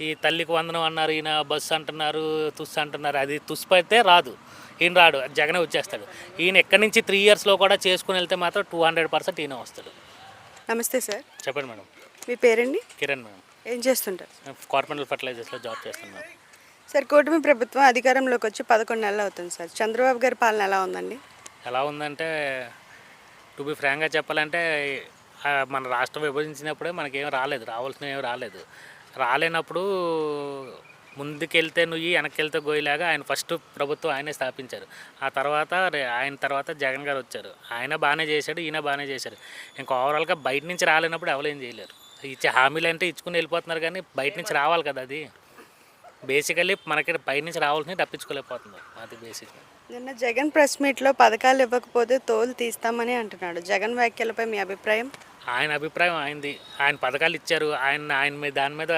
ఈ తల్లికి వందనం అన్నారు ఈయన బస్సు అంటున్నారు తుస్సు అంటున్నారు అది తుస్సు అయితే రాదు. ఈయన రాడు జగనే వచ్చేస్తాడు. ఈయన ఎక్కడి నుంచి త్రీ ఇయర్స్లో కూడా చేసుకుని వెళ్తే మాత్రం టూ హండ్రెడ్ పర్సెంట్ ఈయన వస్తాడు. నమస్తే సార్. చెప్పండి మేడం. మీ పేరండి? కిరణ్ మేడం. ఏం చేస్తుంటారు? కార్పెంటల్ ఫర్టిలైజర్స్లో జాబ్ చేస్తున్నాం సార్ కూటమి ప్రభుత్వం అధికారంలోకి వచ్చి పదకొండు నెలలు అవుతుంది సార్. చంద్రబాబు గారి పాలన ఎలా ఉందండి? ఎలా ఉందంటే టు బి ఫ్రాంక్గా చెప్పాలంటే మన రాష్ట్రం విభజించినప్పుడే మనకేం రాలేదు రావాల్సినవి ఏం రాలేదు. రాలేనప్పుడు ముందుకెళ్తే నువ్వు వెనక్కెళ్తే గోయిలాగా ఆయన ఫస్ట్ ప్రభుత్వం ఆయనే స్థాపించారు. ఆ తర్వాత ఆయన తర్వాత జగన్ గారు వచ్చారు. ఆయన బాగానే చేశాడు ఈయన బాగానే చేశారు. ఇంకా ఓవరాల్గా బయట నుంచి రాలేనప్పుడు ఎవరు ఏం చేయలేరు. ఇచ్చే హామీలు అంటే ఇచ్చుకుని వెళ్ళిపోతున్నారు కానీ బయట నుంచి రావాలి కదా అది. బేసికల్లీ మనకి బయట నుంచి రావాల్సినవి తప్పించుకోలేకపోతున్నారు అది బేసిక్. నిన్న జగన్ ప్రెస్ మీట్లో పథకాలు ఇవ్వకపోతే తోలు తీస్తామని అంటున్నాడు. జగన్ వ్యాఖ్యలపై మీ అభిప్రాయం? ఆయన అభిప్రాయం ఆయనది ఆయన పథకాలు ఇచ్చారు. ఆయన ఆయన మీద దాని మీద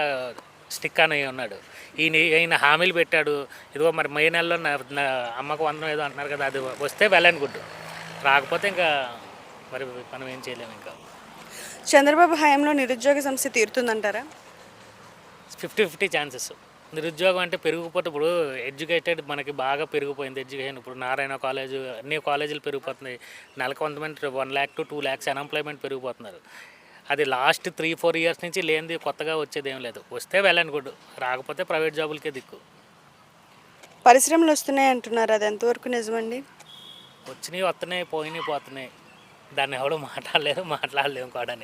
స్టిక్ అని ఉన్నాడు. ఈయన ఈయన హామీలు పెట్టాడు. ఇదిగో మరి మే నెలలో అమ్మకు వందనం ఏదో అంటున్నారు కదా అది వస్తే వెల్ అండ్ గుడ్ రాకపోతే ఇంకా మరి మనం ఏం చేయలేము ఇంకా. చంద్రబాబు హయాంలో నిరుద్యోగ సమస్య తీరుతుందంటారా? Fifty fifty chances. నిరుద్యోగం అంటే పెరిగిపోతే ఇప్పుడు ఎడ్యుకేటెడ్ మనకి బాగా పెరిగిపోయింది ఎడ్యుకేషన్. ఇప్పుడు నారాయణ కాలేజ్ అన్ని కాలేజీలు పెరిగిపోతున్నాయి. నెలకు కొంతమంది one lakh to two lakhs unemployment పెరిగిపోతున్నారు. అది లాస్ట్ త్రీ ఫోర్ ఇయర్స్ నుంచి లేనిది కొత్తగా వచ్చేది ఏం లేదు. వస్తే వెల్ అండ్ గుడ్. రాకపోతే ప్రైవేట్ జాబులకే దిక్కు. పరిశ్రమలు వస్తున్నాయి అంటున్నారు. అది ఎంతవరకు నిజమండి? వచ్చినాయి వస్తున్నాయి పోయినాయి పోతున్నాయి. దాన్ని ఎవడు మాట్లాడలేదు మాట్లాడలేము కూడా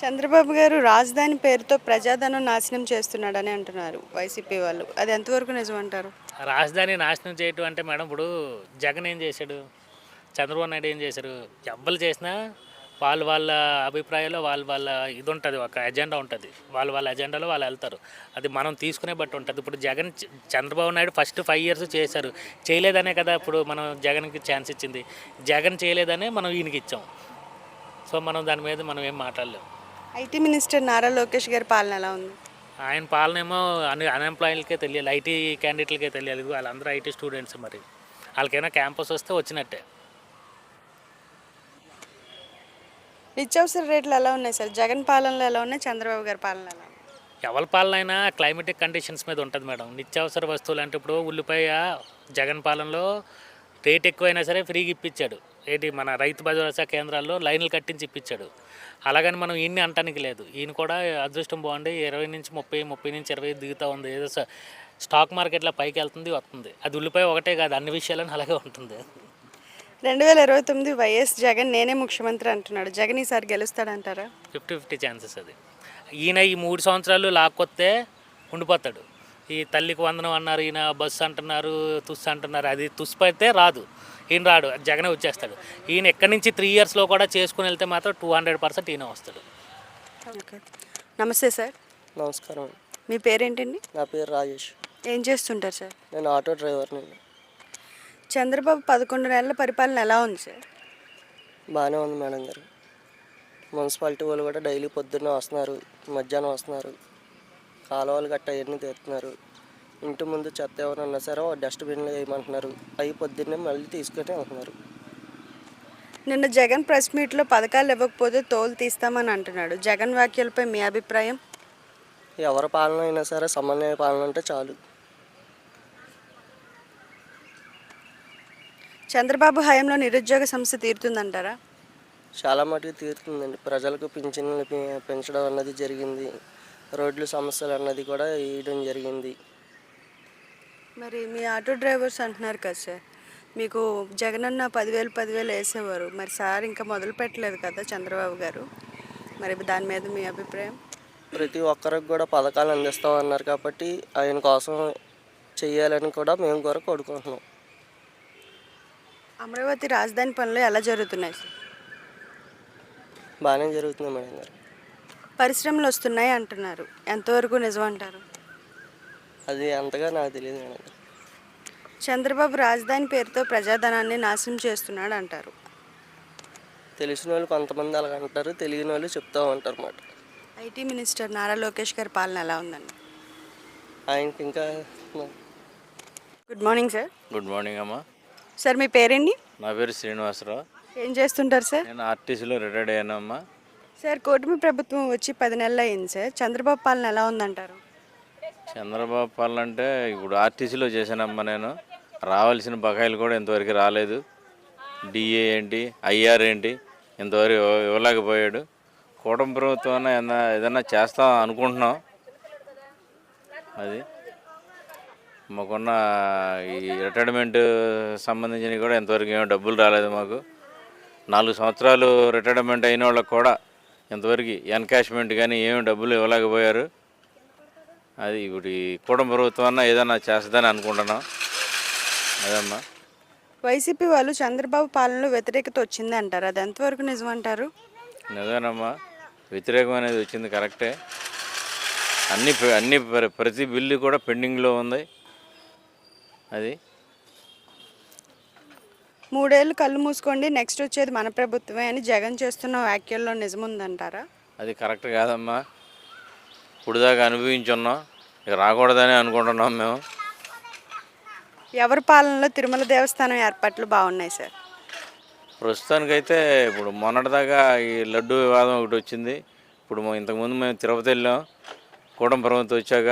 చంద్రబాబు గారు రాజధాని పేరుతో ప్రజాధనం నాశనం చేస్తున్నాడని అంటున్నారు వైసీపీ వాళ్ళు. అది ఎంతవరకు నిజమంటారు రాజధాని నాశనం చేయటం అంటే మేడం ఇప్పుడు జగన్ ఏం చేశాడు? చంద్రబాబు నాయుడు ఏం చేశారు? ఎవ్వరు చేసినా వాళ్ళ వాళ్ళ అభిప్రాయాల్లో వాళ్ళ వాళ్ళ ఇది ఉంటుంది ఒక ఎజెండా ఉంటుంది. వాళ్ళ వాళ్ళ ఎజెండాలో వాళ్ళు వెళ్తారు. అది మనం తీసుకునే బట్టి ఉంటుంది. ఇప్పుడు Jagan Chandrababu Naidu first five years చేశారు. చేయలేదనే కదా ఇప్పుడు మనం జగన్కి ఛాన్స్ ఇచ్చింది. జగన్ చేయలేదనే మనం ఈయనకి ఇచ్చాం. సో మనం దాని మీద మనం ఏం మాట్లాడలేము ఐటీ మినిస్టర్ నారా లోకేష్ గారి పాలన ఎలా ఉంది? ఆయన పాలన ఏమో అన్ అన్ఎంప్లాయీలకే తెలియాలి ఐటీ క్యాండిడేట్లకే తెలియాలి. వాళ్ళందరూ ఐటీ స్టూడెంట్స్ మరి. వాళ్ళకైనా క్యాంపస్ వస్తే వచ్చినట్టే. నిత్యావసర రేట్లు ఎలా ఉన్నాయి సార్? జగన్ పాలనలో ఎలా ఉన్నాయి? చంద్రబాబు గారి పాలన ఎలా ఎవరి పాలన అయినా క్లైమేటిక్ కండిషన్స్ మీద ఉంటుంది మేడం. నిత్యావసర వస్తువులు అంటే ఇప్పుడు ఉల్లిపాయ జగన్ పాలనలో రేట్ ఎక్కువైనా సరే ఫ్రీగా ఇప్పించాడు. ఏంటి మన రైతు భరోసా కేంద్రాల్లో లైన్లు కట్టించి ఇప్పించాడు. అలాగని మనం ఈయన్ని అంటానికి లేదు. ఈయన కూడా అదృష్టం బాగుండి ఇరవై నుంచి ముప్పై ముప్పై నుంచి ఇరవై దిగుతూ ఉంది. ఏదో స్టాక్ మార్కెట్లో పైకి వెళ్తుంది వస్తుంది. అది ఉల్లిపాయ ఒకటే కాదు అన్ని విషయాలను అలాగే ఉంటుంది. రెండు వేల ఇరవై తొమ్మిది వైఎస్ జగన్ నేనే ముఖ్యమంత్రి అంటున్నాడు. జగన్ ఈసారి గెలుస్తాడంటారా? ఫిఫ్టీ ఫిఫ్టీ ఛాన్సెస్ అది. ఈయన ఈ మూడు సంవత్సరాలు లాక్కొస్తే ఉండిపోతాడు. ఈ తల్లికి వందనం అన్నారు ఈయన బస్సు అంటున్నారు తుస్సు అంటున్నారు అది తుస్సు అయితే రాదు. ఈయన రాడు జగనే వచ్చేస్తాడు. ఈయన ఎక్కడి నుంచి త్రీ ఇయర్స్లో కూడా చేసుకుని వెళ్తే మాత్రం టూ హండ్రెడ్ పర్సెంట్ ఈయన వస్తాడు. ఓకే. నమస్తే సార్. నమస్కారం. మీ పేరేంటండి? నా పేరు రాజేష్. ఏం చేస్తుంటారు సార్? నేను ఆటో డ్రైవర్ని చంద్రబాబు పదకొండు నెలల పరిపాలన ఎలా ఉంది సార్? బాగానే ఉంది మేడం గారు. మున్సిపాలిటీ వాళ్ళు కూడా డైలీ పొద్దున్న వస్తున్నారు మధ్యాహ్నం వస్తున్నారు. కాలువలు గట్ట అవన్నీ తీస్తున్నారు ఇంటి ముందు చెత్త ఎవరైనా ఉన్నా సరే డస్ట్బిన్లో వేయమంటున్నారు. అవి పొద్దున్నే మళ్ళీ తీసుకొని వెళ్తున్నారు. నిన్న జగన్ ప్రెస్ మీట్లో పథకాలు ఇవ్వకపోతే తోలు తీస్తామని అంటున్నాడు. జగన్ వ్యాఖ్యలపై మీ అభిప్రాయం? ఎవరి పాలన అయినా సరే సమన్వయ పాలన అంటే చాలు. చంద్రబాబు హయాంలో నిరుద్యోగ సమస్య తీరుతుందంటారా? చాలా మటుకు తీరుతుందండి. ప్రజలకు పింఛన్లు పెంచడం అన్నది జరిగింది. రోడ్లు సమస్యలు అన్నది కూడా వేయడం జరిగింది. మరి మీ ఆటో డ్రైవర్స్ అంటున్నారు కదా సార్. మీకు జగన్ అన్న పదివేలు పదివేలు వేసేవారు. మరి సార్ ఇంకా మొదలు పెట్టలేదు కదా చంద్రబాబు గారు. మరి దాని మీద మీ అభిప్రాయం? ప్రతి ఒక్కరికి కూడా పథకాలు అందిస్తాం అన్నారు కాబట్టి ఆయన కోసం చెయ్యాలని కూడా మేము కూడా కోరుకుంటున్నాం. అమరావతి రాజధాని పనులు ఎలా జరుగుతున్నాయి సార్? బాగానే జరుగుతుంది మేడం గారు. పరిశ్రమలు వస్తున్నాయి అంటున్నారు. ఎంతవరకు నిజం అంటారు? అది అంతగా నాకు తెలియదు మేడం. చంద్రబాబు రాజధాని పేరుతో ప్రజాధనాన్ని నాశనం చేస్తున్నాడు అంటారు తెలిసిన వాళ్ళు కొంతమంది అలాగ అంటారు తెలియని వాళ్ళు చెప్తూ ఉంటారు అన్నమాట ఐటీ మినిస్టర్ నారా లోకేష్ గారి పాలన ఎలా ఉందండి? ఆయనకి ఇంకా good morning sir. Good morning అమ్మా. సార్ మీ పేరేంటి? నా పేరు శ్రీనివాసరావు. ఏం చేస్తుంటారు సార్? నేను ఆర్టీసీలో రిటైర్డ్ అయ్యానమ్మా. సార్ కూటమి ప్రభుత్వం వచ్చి పది నెలలు అయింది సార్. చంద్రబాబు పాలన ఎలా ఉందంటారు? చంద్రబాబు పాలన అంటే ఇప్పుడు ఆర్టీసీలో చేశానమ్మా నేను. రావాల్సిన బకాయిలు కూడా ఇంతవరకు రాలేదు. డిఏ ఏంటి ఐఆర్ ఏంటి ఇంతవరకు ఇవ్వలేకపోయాడు. కూటమి ప్రభుత్వం ఏదన్నా ఏదైనా చేస్తాం అనుకుంటున్నాం. అది మాకున్న ఈ రిటైర్మెంట్ సంబంధించినవి కూడా ఇంతవరకు ఏమో డబ్బులు రాలేదు మాకు. నాలుగు సంవత్సరాలు రిటైర్మెంట్ అయిన వాళ్ళకి కూడా ఇంతవరకు ఎన్కాష్మెంట్ కానీ ఏమి డబ్బులు ఇవ్వలేకపోయారు. అది ఇప్పుడు ఈ కూటమి ప్రభుత్వం అన్న ఏదన్నా చేస్తుందని అనుకుంటున్నాం. అదమ్మా. వైసీపీ వాళ్ళు చంద్రబాబు పాలనలో వ్యతిరేకత వచ్చింది అంటారు అది ఎంతవరకు నిజమంటారు? నిజమేనమ్మా. వ్యతిరేకం అనేది వచ్చింది కరెక్టే. అన్ని అన్ని ప్ర- ప్రతి బిల్లు కూడా పెండింగ్లో ఉంది. అది. మూడేళ్ళు కళ్ళు మూసుకోండి నెక్స్ట్ వచ్చేది మన ప్రభుత్వమే అని జగన్ చేస్తున్న వ్యాఖ్యల్లో నిజముందంటారా? అది కరెక్ట్ కాదమ్మా. ఇప్పుడు దాకా అనుభవించున్నాం ఇక రాకూడదని అనుకుంటున్నాం మేము. ఎవరి పాలనలో తిరుమల దేవస్థానం ఏర్పాట్లు బాగున్నాయి సార్? ప్రస్తుతానికైతే ఇప్పుడు మొన్నటిదాకా ఈ లడ్డు వివాదం ఒకటి వచ్చింది. ఇప్పుడు ఇంతకుముందు మేము తిరుపతి వెళ్ళాం. కూటమి ప్రభుత్వం వచ్చాక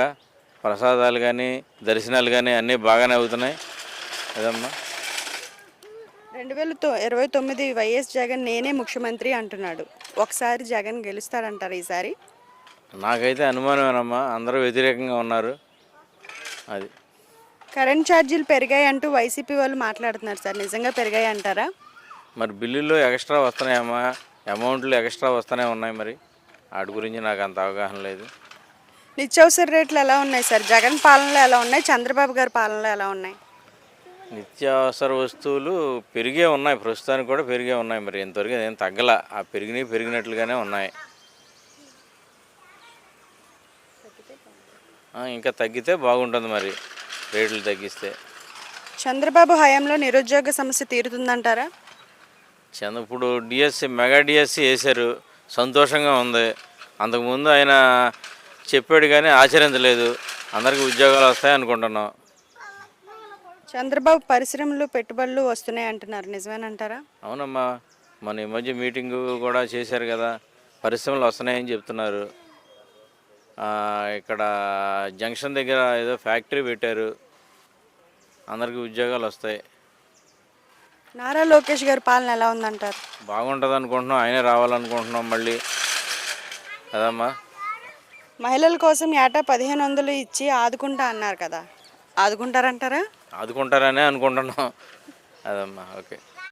ప్రసాదాలు కానీ దర్శనాలు కానీ అన్నీ బాగానే అవుతున్నాయి. అదమ్మా. రెండు వేల తొ ఇరవై తొమ్మిది వైఎస్ జగన్ నేనే ముఖ్యమంత్రి అంటున్నాడు. ఒకసారి జగన్ గెలుస్తారంటారు ఈసారి? నాకైతే అనుమానమేనమ్మా. అందరూ వ్యతిరేకంగా ఉన్నారు. అది. కరెంట్ ఛార్జీలు పెరిగాయి అంటూ వైసీపీ వాళ్ళు మాట్లాడుతున్నారు సార్. నిజంగా పెరిగాయి అంటారా? మరి బిల్లుల్లో ఎక్స్ట్రా వస్తున్నాయమ్మా. అమౌంట్లు ఎక్స్ట్రా వస్తూనే ఉన్నాయి మరి. వాటి గురించి నాకు అంత అవగాహన లేదు. నిత్యావసర రేట్లు ఎలా ఉన్నాయి సార్? జగన్ పాలనలో ఎలా ఉన్నాయి? చంద్రబాబు గారి పాలనలో ఎలా ఉన్నాయి? నిత్యావసర వస్తువులు పెరిగే ఉన్నాయి. ప్రస్తుతానికి కూడా పెరిగే ఉన్నాయి మరి. ఇంతవరకు ఏం తగ్గల. ఆ పెరిగినవి పెరిగినట్లుగానే ఉన్నాయి. ఇంకా తగ్గితే బాగుంటుంది మరి. రేట్లు తగ్గిస్తే. చంద్రబాబు హయాంలో నిరుద్యోగ సమస్య తీరుతుందంటారా? చంద్ర ఇప్పుడు డిఎస్సి మెగా డిఎస్సి వేశారు. సంతోషంగా ఉంది. అంతకుముందు ఆయన చెప్పాడు కానీ ఆచరించలేదు అందరికీ ఉద్యోగాలు వస్తాయి అనుకుంటున్నాం. చంద్రబాబు పరిశ్రమలు పెట్టుబడులు వస్తున్నాయి అంటున్నారు. నిజమేనంటారా? అవునమ్మా. మన ఈ మధ్య మీటింగు కూడా చేశారు కదా. పరిశ్రమలు వస్తున్నాయని చెప్తున్నారు. ఇక్కడ జంక్షన్ దగ్గర ఏదో ఫ్యాక్టరీ పెట్టారు. అందరికీ ఉద్యోగాలు వస్తాయి. నారా లోకేష్ గారి పాలన ఎలా ఉందంటారు? బాగుంటుంది అనుకుంటున్నాం. ఆయనే రావాలనుకుంటున్నాం మళ్ళీ. కదమ్మా? మహిళల కోసం ఏటా పదిహేను వందలు ఇచ్చి ఆదుకుంటా అన్నారు కదా. ఆదుకుంటారంటారా? ఆదుకుంటారనే అనుకుంటున్నాం. అదమ్మా ఓకే.